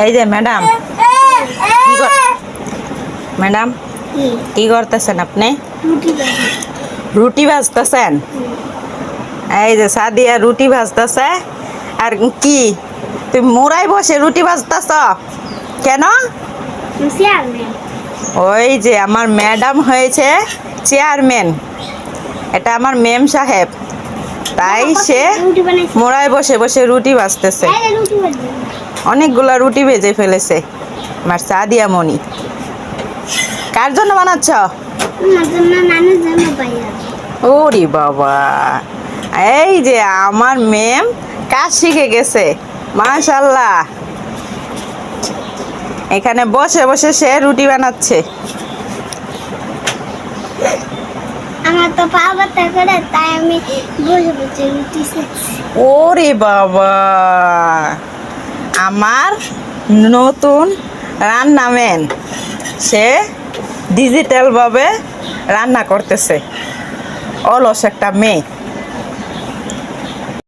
এই যে madam madam, কি করতেছেন আপনি? রুটি ভাজতেছেন? এই যে সাদিয়া রুটি ভাজতেছে। আর কি? তুই মোড়াই বসে রুটি ভাজতেছ? কেন? ওই যে আমার ম্যাডাম হয়েছে চেয়ারম্যান। এটা আমার মেম সাহেব। তাই সে মোড়ায় বসে বসে রুটি ভাজতেছে। অনেকগুলা রুটি ভেজে ফেলেছে। আমার সাদিয়া মনি। কার জন্য বানাচ্ছ? ওরে বাবা। এই যে আমার মেম কাজ শিখে গেছে। মাশাল্লাহ এখানে বসে বসে সে রুটি বানাচ্ছে। আমার তো পা ব্যথা করে তাই আমি বসে বসে রুটি ওরে বাবা। আমার নতুন রান্নাম্যান সে ডিজিটালভাবে রান্না করতেছে। অলস একটা মেয়ে।